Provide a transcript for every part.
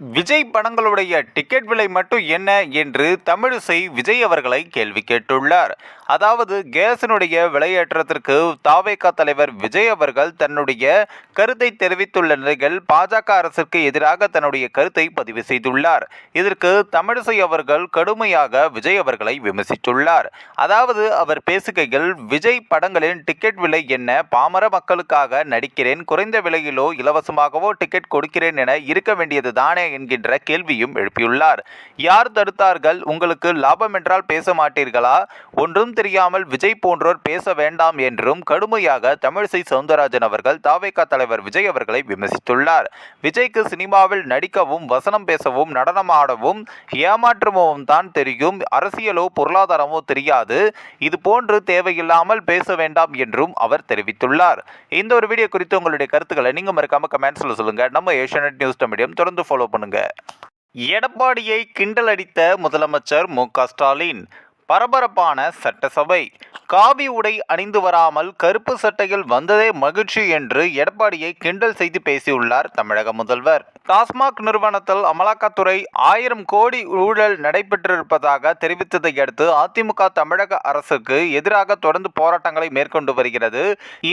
Vijay படங்களுடைய ticket விலை மட்டும் என்ன என்று தமிழிசை விஜய் அவர்களை கேள்வி கேட்டுள்ளார். அதாவது கேஸினுடைய விலையேற்றத்திற்கு தாவேகா தலைவர் விஜய் அவர்கள் தன்னுடைய கருத்தை தெரிவித்துள்ள நிலையில் பாஜக அரசிற்கு எதிராக தன்னுடைய கருத்தை பதிவு செய்துள்ளார். இதற்கு தமிழிசை அவர்கள் கடுமையாக விஜய் அவர்களை விமர்சித்துள்ளார். அதாவது அவர் பேசுகையில் விஜய் படங்களின் டிக்கெட் விலை என்ன? பாமர மக்களுக்காக நடிக்கிறேன் குறைந்த விலையிலோ இலவசமாகவோ டிக்கெட் கொடுக்கிறேன் என இருக்க வேண்டியது தானே என்கின்ற கேள்வியும் எழுப்பியுள்ளார். யார் தடுத்தார்கள்? உங்களுக்கு லாபம் என்றால் பேச மாட்டீர்களா? ஒன்றும் தெரியாமல் விஜய் போன்றோர் பேச வேண்டாம் என்றும் கடுமையாக தமிழிசை சவுந்தரராஜன் அவர்கள் தாவேகா தலைவர் விஜய் அவர்களை விமர்சித்துள்ளார். விஜய்க்கு சினிமாவில் நடிக்கவும் வசனம் பேசவும் நடனமாடவும் ஏமாற்றமும் தான் தெரியும். அரசியலோ பொருளாதாரமோ தெரியாது. இது போன்று தேவையில்லாமல் பேச வேண்டாம் என்றும் அவர் தெரிவித்துள்ளார். இந்த ஒரு வீடியோ குறித்து உங்களுடைய கருத்துக்களை நீங்க மறக்காம கமெண்ட்ஸில் சொல்லுங்க. நம்ம ஏஷியநெட் நியூஸ் மீடியம் தொடர்ந்து ஃபாலோ பண்ணுங்க. எடப்பாடியை கிண்டல் அடித்த முதலமைச்சர் மு ஸ்டாலின் பரபரப்பான சட்டசபை. காவி உடை அணிந்து வராமல் கருப்பு சட்டையில் வந்ததே மகிழ்ச்சி என்று எடப்பாடியை கிண்டல் செய்து பேசியுள்ளார் தமிழக முதல்வர். டாஸ்மாக் நிறுவனத்தில் அமலாக்கத்துறை ஆயிரம் கோடி ஊழல் நடைபெற்றிருப்பதாக தெரிவித்ததை அடுத்து அதிமுக தமிழக அரசுக்கு எதிராக தொடர்ந்து போராட்டங்களை மேற்கொண்டு வருகிறது.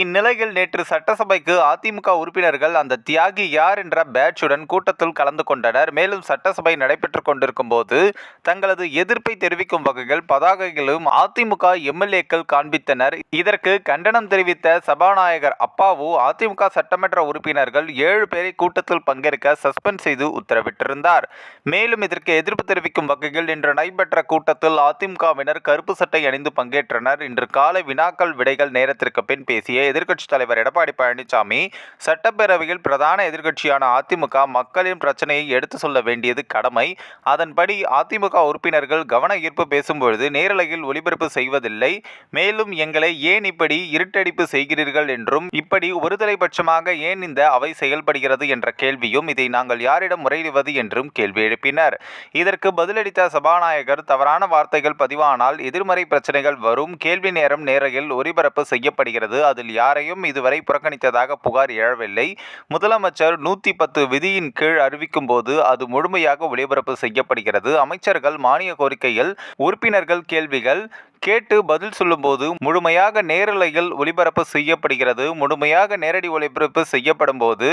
இந்நிலையில் நேற்று சட்டசபைக்கு அதிமுக உறுப்பினர்கள் அந்த தியாகி யார் என்ற பேட்சுடன் கூட்டத்தில் கலந்து கொண்டனர். மேலும் சட்டசபை நடைபெற்றுக் கொண்டிருக்கும் போது தங்களது எதிர்ப்பை தெரிவிக்கும் வகையில் பதாகைகளும் அதிமுக எம்எல்ஏக்கள் காண்பித்தனர். இதற்கு கண்டனம் தெரிவித்த சபாநாயகர் அப்பாவு அதிமுக சட்டமன்ற உறுப்பினர்கள் ஏழு பேரை கூட்டத்தில் பங்கேற்க சஸ்பெண்ட் செய்து உத்தரவிட்டிருந்தார். மேலும் இதற்கு எதிர்ப்பு தெரிவிக்கும் வகையில் இன்று நடைபெற்ற கூட்டத்தில் அதிமுகவினர் கருப்பு சட்டை அணிந்து பங்கேற்றனர். இன்று காலை வினாக்கள் விடைகள் நேரத்திற்கு பின் பேசிய எதிர்க்கட்சித் தலைவர் எடப்பாடி பழனிசாமி சட்டப்பேரவையில் பிரதான எதிர்க்கட்சியான அதிமுக மக்களின் பிரச்சனையை எடுத்து சொல்ல வேண்டியது கடமை. அதன்படி அதிமுக உறுப்பினர்கள் கவன ஈர்ப்பு பேசும்பொழுது நேரலையில் ஒளிபரப்பு செய்வதில்லை. மேலும் எங்களை ஏன் இப்படி இருட்டடிப்பு செய்கிறீர்கள் என்றும் இப்படி ஒருதலைபட்சமாக ஏன் இந்த அவை செயல்படுகிறது என்ற கேள்வியும் இதை நாங்கள் யாரிடம் முறையிடுவது என்றும் கேள்வி எழுப்பினர். இதற்கு பதிலளித்த சபாநாயகர் தவறான வார்த்தைகள் பதிவானால் எதிர்மறை பிரச்சனைகள் வரும். கேள்வி நேரம் நேரையில் ஒளிபரப்பு செய்யப்படுகிறது. அதில் யாரையும் இதுவரை புறக்கணித்ததாக புகார் எழவில்லை. முதலமைச்சர் நூற்றி பத்து விதியின் கீழ் அறிவிக்கும் போது அது முழுமையாக ஒளிபரப்பு செய்யப்படுகிறது. அமைச்சர்கள் மானிய கோரிக்கையில் உறுப்பினர்கள் கேள்விகள் கேட்டு பதில் சொல்லும்போது முழுமையாக நேரலையில் ஒளிபரப்பு செய்யப்படுகிறது. முழுமையாக நேரடி ஒளிபரப்பு செய்யப்படும் போது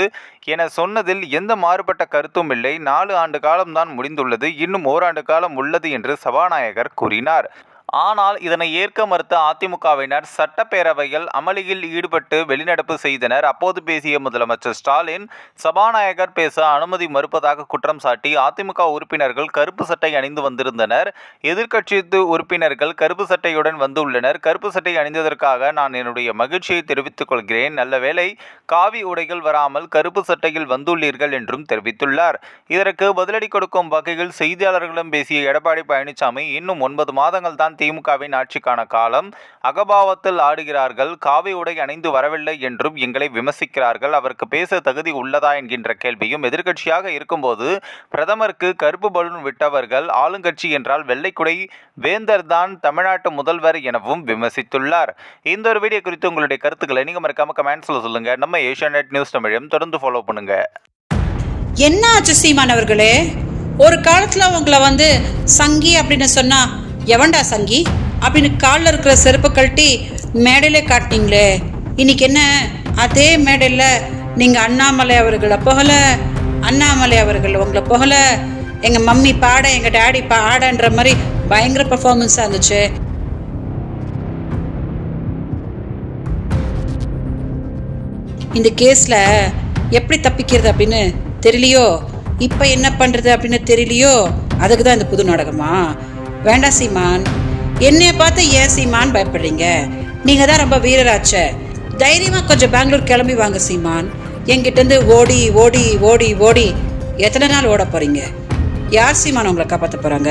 என சொன்னதில் எந்த மாறுபட்ட கருத்தும் இல்லை. நாலு ஆண்டு காலம்தான் முடிந்துள்ளது. இன்னும் ஓராண்டு காலம் உள்ளது என்று சபாநாயகர் கூறினார். ஆனால் இதனை ஏற்க மறுத்த அதிமுகவினர் சட்டப்பேரவையில் அமளியில் ஈடுபட்டு வெளிநடப்பு செய்தனர். அப்போது பேசிய முதலமைச்சர் ஸ்டாலின் சபாநாயகர் பேச அனுமதி மறுப்பதாக குற்றம் சாட்டி அதிமுக உறுப்பினர்கள் கருப்பு சட்டை அணிந்து வந்திருந்தனர். எதிர்க்கட்சி உறுப்பினர்கள் கருப்பு சட்டையுடன் வந்துள்ளனர். கருப்பு சட்டை அணிந்ததற்காக நான் என்னுடைய மகிழ்ச்சியை தெரிவித்துக் கொள்கிறேன். நல்ல வேளை காவி உடைகள் வராமல் கருப்பு சட்டையில் வந்துள்ளீர்கள் என்றும் தெரிவித்துள்ளார். இதற்கு பதிலடி கொடுக்கும் வகையில் செய்தியாளர்களிடம் பேசிய எடப்பாடி பழனிசாமி இன்னும் ஒன்பது மாதங்கள் தான் திமுகவின் ஆட்சிக்கான காலம். அகபாவத்தில் ஆடுகிறார்கள். காவி உடை அணிந்து வரவில்லை என்றும் எங்களை விமர்சிக்கிறார்கள். அவருக்கு பேச தகுதி உள்ளதா என்கின்ற கேள்வியும் எதிர்க்கட்சியாக இருக்கும்போது பிரதமருக்கு கருப்பு பலூன் விட்டவர்கள் ஆளுங்கட்சி என்றால் வெள்ளைக்குடை வேந்தர் தான் தமிழ்நாட்டு முதல்வர் எனவும் விமர்சித்துள்ளார். இந்த ஒரு வீடியோ குறித்து உங்களுடைய கருத்துக்களை நீங்க மறக்காம கமெண்ட்ஸ்ல சொல்லுங்க. நம்ம ஏஷியாநெட் நியூஸ் தமிழையும் தொடர்ந்து ஃபாலோ பண்ணுங்க. என்ன ஆச்சு சீமானவர்களே ஒரு காலத்தில் உங்களை வந்து சங்கி அப்படின்னு சொன்னா எவன்டா சங்கி? அப்படின்னு காலில் இருக்கிற செருப்பு கழட்டி மேடையிலே காட்டினீங்களே. இன்னைக்கு என்ன? அதே மேடையில் நீங்கள் அண்ணாமலை அவர்களை புகழ அண்ணாமலை அவர்கள் உங்களை புகழ எங்கள் மம்மி பாட எங்கள் டேடி பாடன்ற மாதிரி பயங்கர பர்ஃபார்மன்ஸாக இருந்துச்சு. இந்த கேஸில் எப்படி தப்பிக்கிறது அப்படின்னு தெரியலையோ? இப்போ என்ன பண்ணுறது அப்படின்னு தெரியலையோ? அதுக்கு தான் இந்த புது நாடகமா? வேண்டாம் சீமான். என்னைய பார்த்து ஏன் சீமான் பயப்படுறீங்க? நீங்கள் தான் ரொம்ப வீரராச்சே. தைரியமாக கொஞ்சம் பெங்களூர் கிளம்பி வாங்க சீமான். என்கிட்டேருந்து ஓடி ஓடி ஓடி ஓடி எத்தனை நாள் ஓட போகிறீங்க யார் சீமான் உங்களை காப்பாற்ற போகிறாங்க